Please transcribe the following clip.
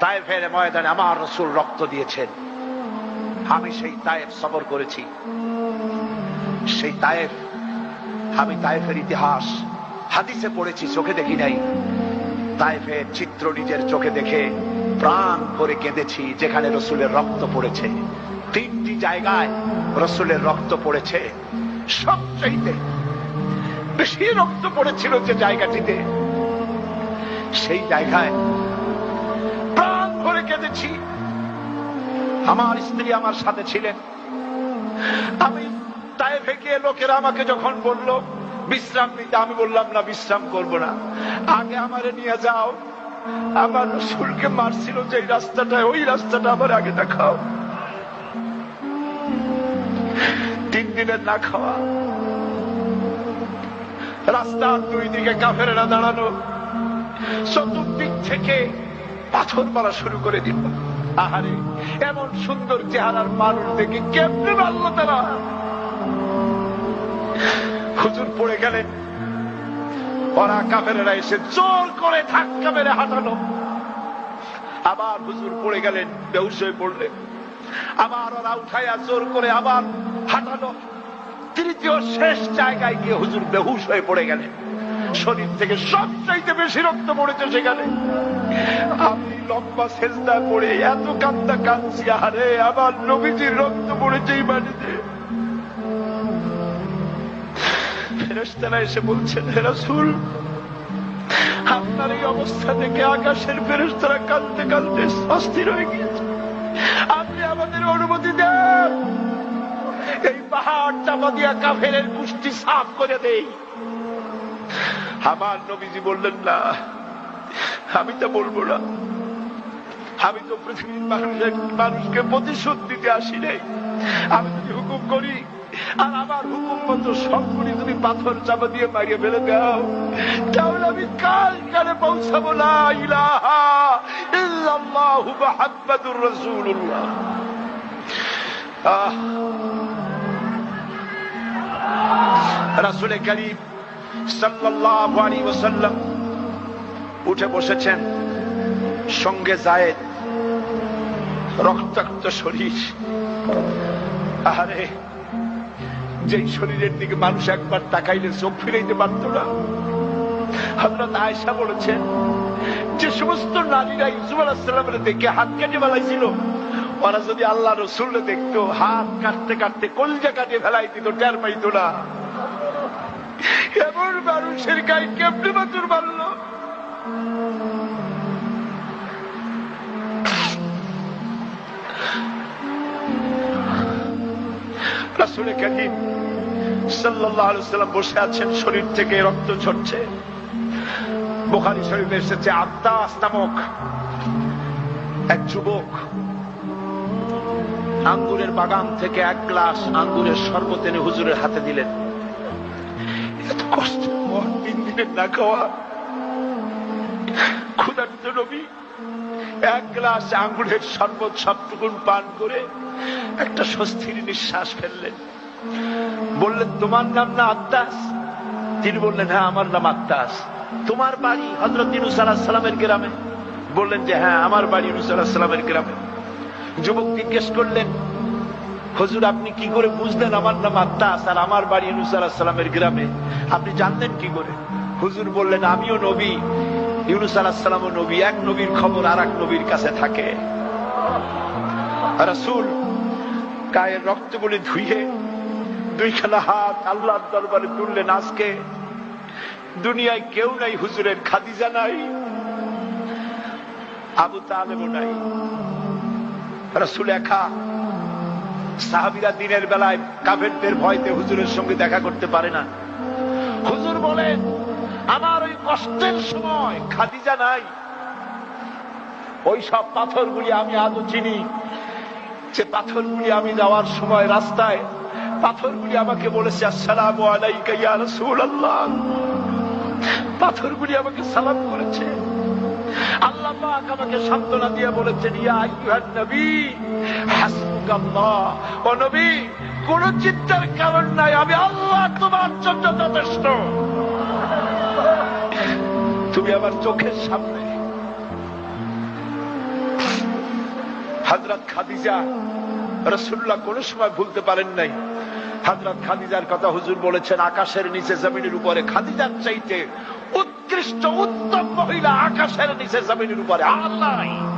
তায়েফের ময়দানে আমার রসুল রক্ত দিয়েছেন। আমি সেই তায়েফ সফর করেছি। সেই তায়েফ, আমি তায়েফের ইতিহাস হাদিসে পড়েছি, চোখে দেখি নাই। তায়েফের চিত্র নিজের চোখে দেখে প্রাণ করে কেঁদেছি, যেখানে রসুলের রক্ত পড়েছে। তিনটি জায়গায় রসুলের রক্ত পড়েছে। সবচাইতে বেশি রক্ত পড়েছিল যে জায়গাটিতে, সেই জায়গায় ভরে আমার স্ত্রী আমার সাথে ছিলেন। আমি তাইফে গিয়ে লোকেরা আমাকে যখন বলল, বিশ্রাম নিতে, আমি বললাম, না, বিশ্রাম করব না। আগে আমারে নিয়ে যাও। আমার রসুলকে মারছিল যে রাস্তাটা ওই রাস্তাটা আমার আগে দেখাও। তিন দিনের না খাওয়া। রাস্তার দুই দিকে কাফেরা দাঁড়ানো। চতুর্দিক থেকে পাথর মারা শুরু করে দিল আহারে, এমন সুন্দর চেহারার মানুষ দেখে কেমনে মারল তারা? হুজুর পড়ে গেলেন ওরা কাফেরেরা এসে জোর করে ধাক্কা মেরে হাঁটানো আবার হুজুর পড়ে গেলেন বেউস হয়ে পড়লেন। আবার ওরা উঠাইয়া জোর করে আবার হাঁটানো তৃতীয় শেষ জায়গায় গিয়ে হুজুর বেহুশ হয়ে পড়ে গেলেন। শরীর থেকে সব চাইতে বেশি রক্ত পড়েছে সেখানে। আমি লম্বা সেজদা পড়ে এত কান্দা কাঁদছি, আরে আবার নবীজির রক্ত পড়েছে এই বাড়িতে। ফেরেস্তারা এসে বলছেন রাসূল, আপনার এই অবস্থা দেখে আকাশের ফেরেস্তারা কাঁদতে কাঁদতে অস্থির হয়ে গিয়েছে। আপনি আমাদের অনুমতি দেন। এই পাহাড় চাপা দিয়া কাফেরের পুষ্টি সাফ করে দেই। আমার নবীজি বললেন, না আমি তো বলব না। আমি তো পৃথিবীর মানুষের মানুষকে প্রতিশোধ দিতে আসি নাই। আমি যদি হুকুম করি, আর আমার হুকুম মতো সবগুলি তুমি পাথর চাপা দিয়ে মারিয়ে ফেলে দাও, তাহলে আমি কাল কালে পৌঁছাবো না ইলাহা ইল্লাল্লাহু মুহাম্মাদুর রাসূলুল্লাহ। আহ। রাসূলে কারীম সাল্লাল্লাহু উঠে বসেছেন। সঙ্গে জায়েদ। রক্তাক্ত শরীর। আরে যেই শরীরের দিকে মানুষ একবার তাকাইলে চোখ ফিরাইতে পারত না। হজরত আয়সা বলেছেন, যে সমস্ত নারীরা ইসুফ আলাহিসাল্লামের দেখে হাত কেটে ফেলাইছিল, ওরা যদি আল্লাহ রসুল দেখতো, হাত কাটতে কাটতে কলজা কাটে ফেলাই দিত, টের পাইত না। এমন মানুষের গায়ে কেমনে বাতুর মারল? বসে আছেন, শরীর থেকে রক্ত ঝরছে। বোখারি শরীফে এসেছে এক যুবক আঙ্গুরের বাগান থেকে এক গ্লাস আঙ্গুরের শরবত এনে হুজুরের হাতে দিলেন। এত কষ্টের পর তিন দিনের না খাওয়া। ক্ষুধার্ত এক গ্লাস আঙ্গুরের শরবত সবটুকুন পান করে একটা স্বস্তির নিঃশ্বাস ফেললেন। বললেন, তোমার নাম না আত্মাস তিনি বললেন হ্যাঁ আমার নাম আত্মাস তোমার বাড়ি হজরত সালামের গ্রামে? বললেন যে হ্যাঁ আমার বাড়ি সালামের গ্রামে। যুবক জিজ্ঞেস করলেন, হজুর, আপনি কি করে বুঝলেন আমার নাম আত্মাস আর আমার বাড়ি সালামের গ্রামে? আপনি জানলেন কি করে? হুজুর বললেন, আমিও নবী ইউনুস আলাহ সালামও নবী, এক নবীর খবর আর এক নবীর কাছে থাকে। রাসুল গায়ের রক্তগুলি ধুইয়ে দুইখানা হাত আল্লাহর দরবারে তুললেন আজকে। দুনিয়ায় কেউ নাই, হুজুরের খাদিজা নাই, আবু তালেবও নাই। রসুল একা। সাহাবিরা দিনের বেলায় কাফেরদের ভয়তে হুজুরের সঙ্গে দেখা করতে পারে না। হুজুর বলেন আমার ওই কষ্টের সময় খাদিজা নাই। ওই সব পাথরগুলি আমি আজও চিনি। যে পাথরগুলি আমি যাওয়ার সময় রাস্তায়, পাথরগুলি আমাকে বলেছে, আসসালাম আলাইকা পাথরগুলি আমাকে সালাম করেছে। আল্লাহ পাক আমাকে সান্ত্বনা দিয়ে বলেছেন, ইয়া আইয়ুহান নবী, হাসবুকাল্লাহ। ও নবী, কোন চিন্তার কারণ নাই, আমি আল্লাহ তোমার জন্য যথেষ্ট। তুমি আমার চোখের সামনে। হাজরাত খাদিজা রসুল্লাহ কোন সময় ভুলতে পারেন নাই। হাজরাত খাদিজার কথা হুজুর বলেছেন, আকাশের নিচে, জমিনের উপরে। খাদিজার চাইতে উৎকৃষ্ট, উত্তম মহিলা আকাশের নিচে, জমিনের উপরে। আল্লাহ!